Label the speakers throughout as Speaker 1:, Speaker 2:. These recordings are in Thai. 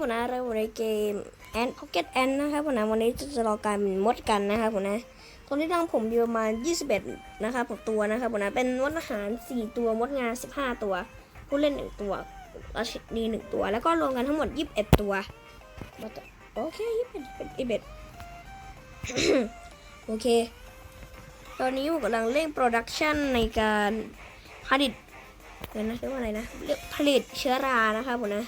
Speaker 1: ผมนะเราอยู่ในเกมแอนพ็อกเก็ตแอนนะครับผมนะวันนี้จะจะรอการมดกันนะครับผมนะตอนนี้ตั้งผมอยู่ประมาณ 21 นะครับผมตัวนะครับผมนะเป็นมดอาหาร 4 ตัวมดงาน 15 ตัว ผู้เล่น 1 ตัวราชินี1ตัว แล้วก็รวมกันทั้งหมด 21 ตัวโอเค21 21โอเค ตอนนี้ผมกำลังเร่งโปรดักชันในการผลิตเดี๋ยวนะเรียกว่าอะไรนะเรียกผลิตเชื้อรานะครับผมนะ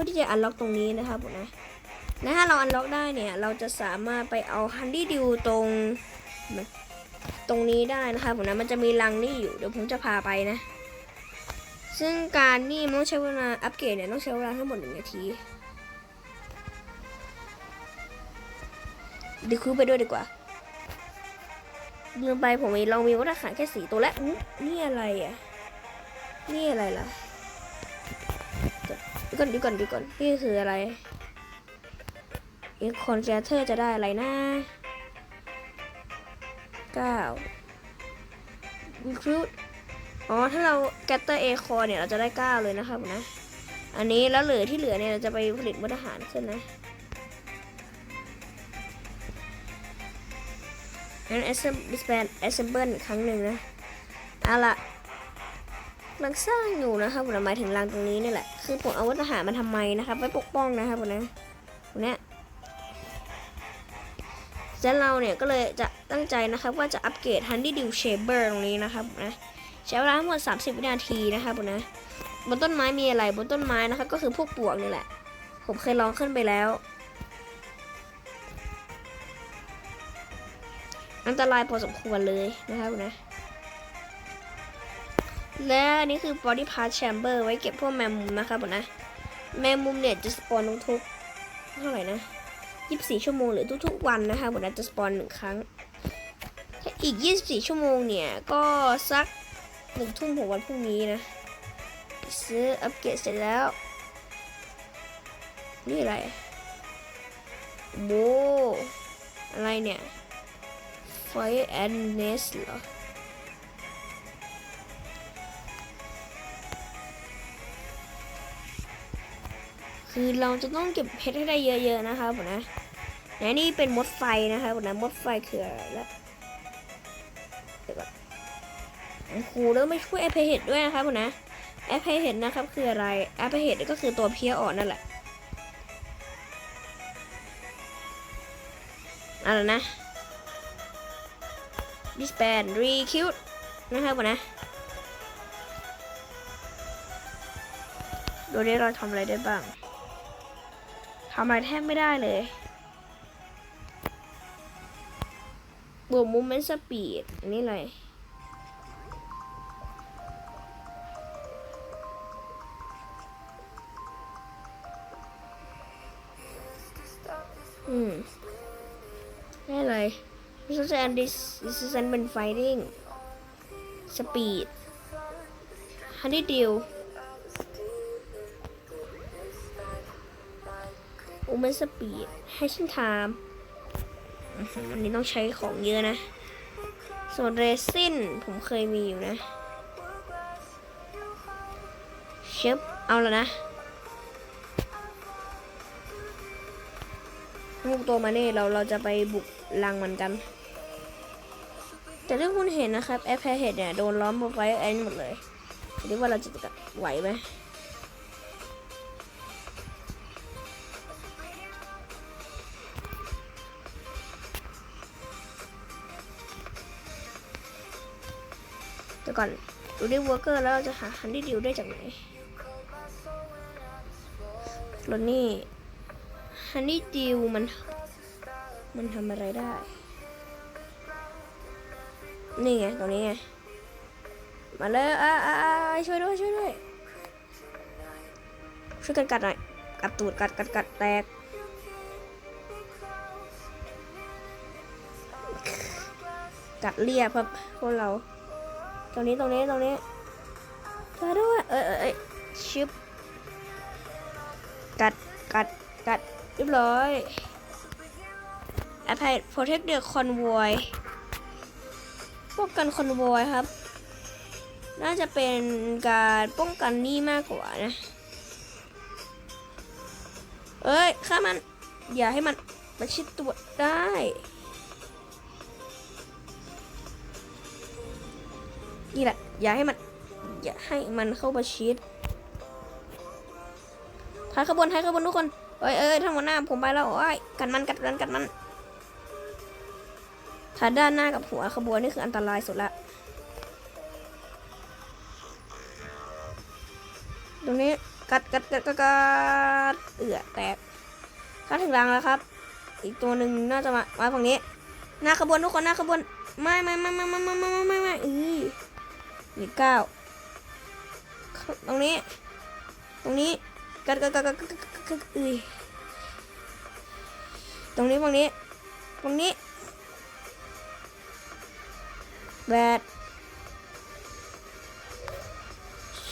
Speaker 1: พื่อที่จะอันล็อกตรงนี้นะครับผมนะและถ้าเราอันล็อกได้เนี่ย เราจะสามารถไปเอาฮันดี้ดิวตรงตรงนี้ได้นะครับผมนะมันจะมีรังนี่อยู่เดี๋ยวผมจะพาไปนะ ซึ่งการนี่มันต้องใช้เวลาอัปเกรดเนี่ยต้องใช้เวลาทั้งหมดหนึ่งนาทีดีคูไปด้วยดีกว่าลืมไปผมมีเรามีวัตถุขานแค่สีตัวและอุ๊ยนี่อะไรอะ นี่อะไรล่ะ ก่อนดี๋ยวก่อนดี๋ยวก่อนนี่คืออะไรอีกคอนเจเตอร์จะได้อะไรนะเก้า recruit อ๋อ ถ้าเรา gather a core เนี่ยเราจะได้เก้าเลยนะครับนะ อันนี้แล้วเหลือที่เหลือเนี่ยเราจะไปผลิตวัตถุอาหารขึ้นนะงั้น assemble assemble อีกครั้งหนึ่งนะเอาละ กำลังสร้างอยู่นะครับผมหมายถึงรังตรงนี้นี่แหละ คือผมเอาวัตถุอาหารมาทำไมนะครับ ไว้ปกป้องนะครับผมนะผมเนี้ยแล้วเราเนี่ยก็เลยจะตั้งใจนะครับว่าจะอัปเกรด Honey Dew Shaver ตรงนี้นะครับนะใช้เวลาทั้งหมด 30 วินาทีนะครับผมนะบนต้นไม้มีอะไรบนต้นไม้นะครับก็คือพวกปลวกนี่แหละ ผมเคยลองขึ้นไปแล้ว อันตรายพอสมควรเลยนะครับนะ และอันนี้คือ body part chamber ไว้เก็บพวกแมงมุมนะครับผมนะ แมงมุมเนี่ยจะสปอนทุกเท่าไหร่นะ24ชั่วโมงหรือทุกๆวันนะคะผมนะจะสปอนหนึ่งครั้งถ้าอีก24ชั่วโมงเนี่ย ก็สักหนึ่งทุ่มของวันพรุ่งนี้นะ ซื้ออัปเกรดเสร็จแล้ว นี่อะไรโบอะไรเนี่ย Fire and Nest เหรอ คือเราจะต้องเก็บเพชรให้ได้เยอะๆนะครับผมนะและนี่เป็นมดไฟนะครับผมนะมดไฟคืออะไรล้วเดี๋ยวก่อนโอ้โหแล้วไม่ช่วยแอปเพเห็ดด้วยนะครับผมนะแอปเพเห็ดนะครับคืออะไรแอปเพเห็ดก็คือตัวเพี้ยอ่อนนั่นแหละอะไรนะ disband recruit นะครับผมนะดูนี้เราทำอะไรได้บ้าง ทำอะไรแทบไม่ได้เลย บวกมูเมนต์สปีดอันนี้เลยอืมได้เลย This is and this this is and when fighting speed honey deal เมนสปีดให้ชินไทม์อันนี้ต้องใช้ของเยอะนะ ส่วนเรซินผมเคยมีอยู่นะ เชฟเอาแล้วนะลูกตัวมาเนี่เราเราจะไปบุกรังมันกัน แต่ที่คุณเห็นนะครับ แอปแพรเฮดเนี่ย โดนล้อมไว้แอนหมดเลยคิดว่าเราจะไหวไหม แต่ก่อนดูดิวอร์เกอร์แล้วเราจะหาฮันดี้ดิวได้จากไหนรถนี่ฮันดี้ดิวมัน มันทำอะไรได้ นี่ไงตรงนี้ไง มาเลยอ่าอ่าช่วยด้วยช่วยด้วย ช่วยกันกัดหน่อย กัดตูดกัดกัดกัดแตกกัดเลียบครับพวกเรา รงนี้ตรงนี้ตรงนี้ช่วยด้วยเออเออเอยชิบกัดกัดกัดเรียบร้อย Apply Protect the Convoy ป้องกันคอนโวยครับ น่าจะเป็นการป้องกันนี่มากกว่านะ เอ้ย ฆ่ามัน อย่าให้มันประชิดตัวได้ นี่แหละ อย่าให้มัน อย่าให้มันเข้าประชิดท้ายขบวนท้ายขบวนทุกคน เอ้ยเอ้ยทั้งหมดหน้าผมไปแล้วโอ้ยกันมันกัดมันกัดมันถ้าด้านหน้ากับหัวขบวนนี่คืออันตรายสุดละตรงนี้กัดกัดกัดกัดกัดเอือแตกกัดถึงรังแล้วครับ อีกตัวหนึ่งน่าจะมามาฝั่งนี้ หน้าขบวนทุกคนหน้าขบวน ไม่ไม่ไม่ไม่ไม่ไม่ไม่ไม่ไม่ไม่อื อมีเก้าตรงนี้ ตรงนี้กัดกัดกัดกัดกัดกัดกัดอือตรงนี้ฝั่งนี้ ตรงนี้แบด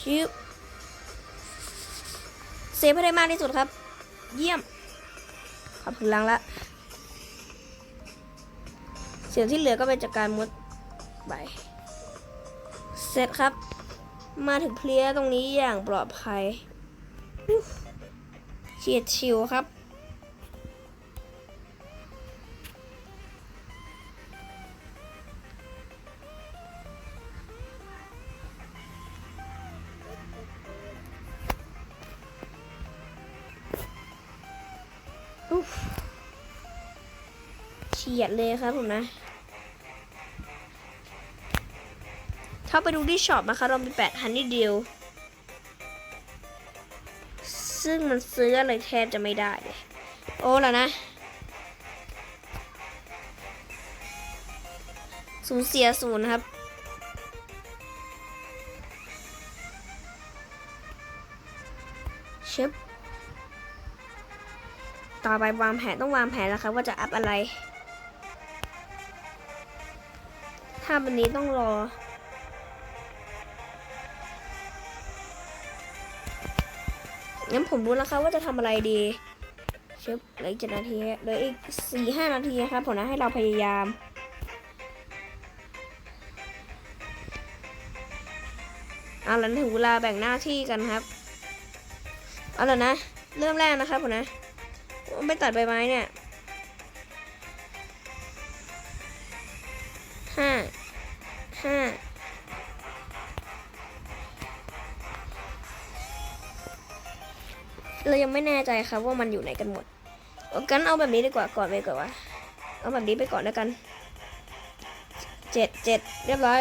Speaker 1: ชิบเซฟให้ได้มากที่สุดครับ เยี่ยมขับถึงลังละเสียงที่เหลือก็เป็นจากการมุดไป เสร็จครับ มาถึงเพลียตรงนี้อย่างปลอดภัยเฉียดชิวครับ เฉียดเลยครับผมนะ เข้าไปดูที่ช็อปนะคะเรามีแปดฮันนี่เดียวซึ่งมันซื้ออะไรแทบจะไม่ได้เลยโอ้แล้วนะ สูญเสียศูนย์ครับเชฟต่อไปวางแผนต้องวางแผนแล้วครับว่าจะอัพอะไร ถ้าวันนี้ต้องรอ งั้นผมรู้แล้วครับว่าจะทำอะไรดีเชฟเหลืออีกเจ็ดนาทีเหลืออีกสี่ห้านาทีครับผมนะให้เราพยายามเอาแล้วถึงเวลาแบ่งหน้าที่กันครับเอาแล้วนะ เริ่มแรกนะครับผมนะไม่ตัดใบไม้เนี่ย ไม่แน่ใจครับว่ามันอยู่ไหนกันหมดกันเอาแบบนี้ดีกว่าก่อนไปก่อนวะเอาแบบนี้ไปก่อนแล้วกันเจ็ดเจ็ดเรียบร้อย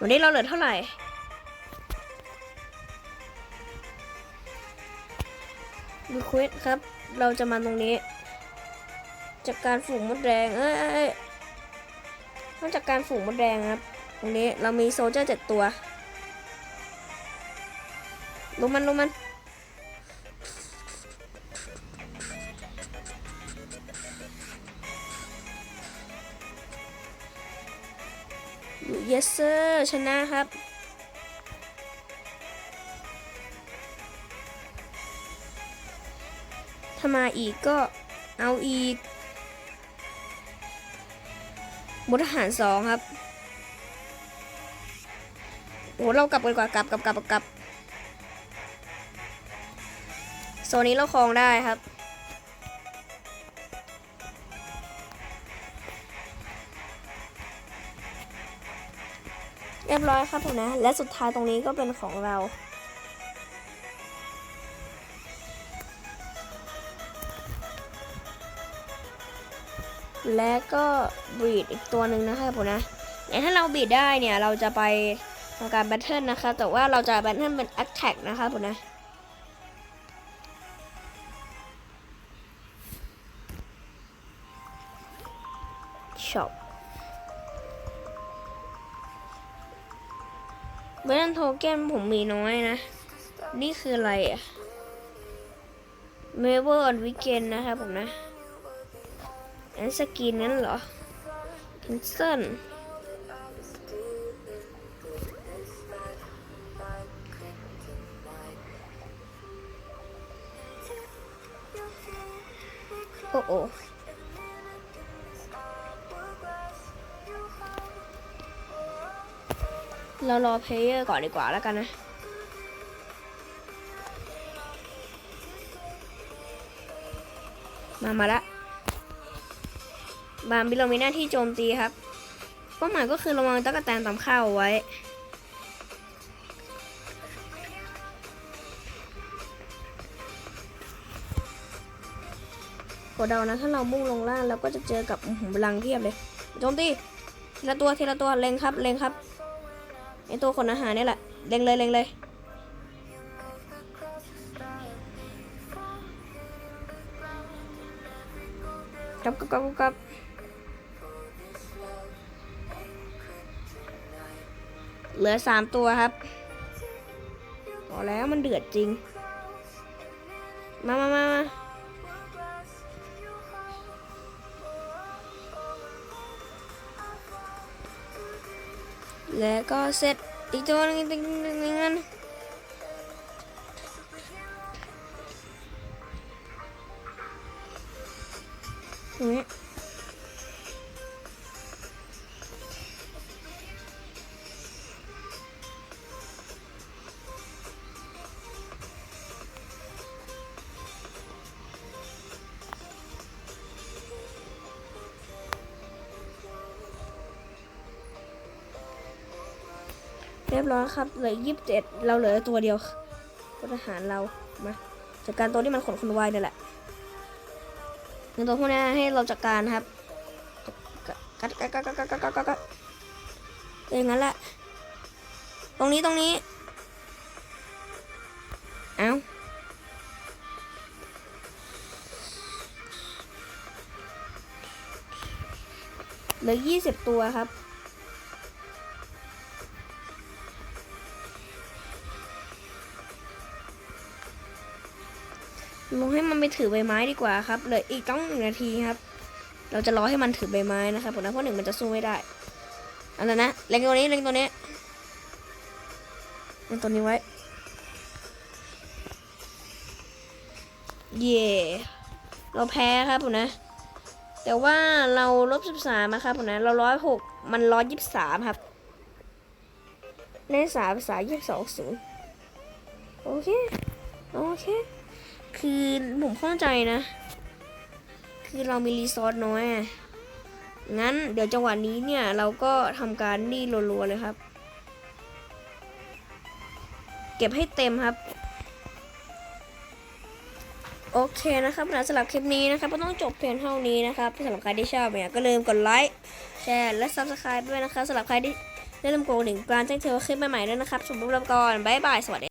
Speaker 1: วันนี้เราเหลือเท่าไหร่รีเควสครับ เราจะมาตรงนี้ จากการฝูงมดแดง เอ้ยเอ้ยเอ้ยนอกจากการฝูงมดแดงครับ ตรงนี้เรามีโซลเจอร์เจ็ดตัว ลงมันลงมัน yes sir ชนะครับถ้ามาอีกก็เอาอีกบททหารสองครับโหเรากลับกันกว่ากลับกลับกลับกลับ โซนนี้เราครองได้ครับ เรียบร้อยครับผมนะ และสุดท้ายตรงนี้ก็เป็นของเราและก็บีดอีกตัวหนึ่งนะครับผมนะเนี่ยถ้าเราบีดได้เนี่ย เราจะไปทำการแบทเทิลนะคะ แต่ว่าเราจะแบทเทิลเป็นแอคแท็กนะครับผมนะ ช็อปเบนโทเก้นผมมีน้อยนะ นี่คืออะไรอะเมเวอร์ออนวิกเกนนะครับผมนะอันสกินนั้นเหรอคินเซนโอ้โอ เรารอเพลเยอร์ก่อนดีกว่าแล้วกันนะ มา มาละบามบิเรมีหน้าที่โจมตีครับ เป้าหมายก็คือระวังตะกแตนตำข้าวไว้ กดเดานะถ้าเรามุ่งลงล่างเราก็จะเจอกับพลังเทียบเลย โจมตีทีละตัวทีละตัวเล็งครับเล็งครับ ไอตัวคนอาหารนี่แหละเล็งเลยเล็งเลยกับกับกับกับเหลือสามตัวครับพอแล้วมันเดือดจริง มามามามา และก็เสร็จอีกตัวนึงอีกตัวหนึงอีก รียบร้อยครับ เหลือยี่สิบเจ็ดเราเหลือตัวเดียวพลทหารเรา มาจัดการตัวที่มันขนคนวายนี่แหละหนึ่งตัวพวกนี้ให้เราจัดการครับกัดกัดกัดกัดกัดกัดกัดอย่างนั้นแหละ ตรงนี้ตรงนี้ เอ้าเหลือยี่สิบตัวครับ ลงให้มันไปถือใบไม้ดีกว่าครับเหลืออีกต้องหนึ่งนาทีครับ เราจะรอให้มันถือใบไม้นะครับผมนะเพราะหนึ่งมันจะสู้ไม่ได้อันนั้นนะเล็งตัวนี้เล็งตัวนี้เล็งตัวนี้ไว้เย่เราแพ้ครับผมนะ แต่ว่าเราลบสิบสามนะครับผมนะเราร้อยหกมันร้อยยี่สิบสามครับในสามภาษายี่สิบสองศูนย์โอเค โอเค คือผมเข้าใจนะ คือเรามีรีซอสน้อย งั้นเดี๋ยวจังหวะนี้เนี่ย เราก็ทำการนี่รัวๆเลยครับ เก็บให้เต็มครับ โอเคนะครับสำหรับคลิปนี้นะครับก็ต้องจบเพียงเท่านี้นะครับสำหรับใครที่ชอบเนี่ยก็ลืมกดไลค์แชร์และ Subscribe ด้วยนะครับสำหรับใครที่ได้ทำโกรธหนึ่งการแจ้งเตือนว่าคลิปใหม่ๆด้วยนะครับสมบูรณ์ก่อน บ๊ายบาย สวัสดี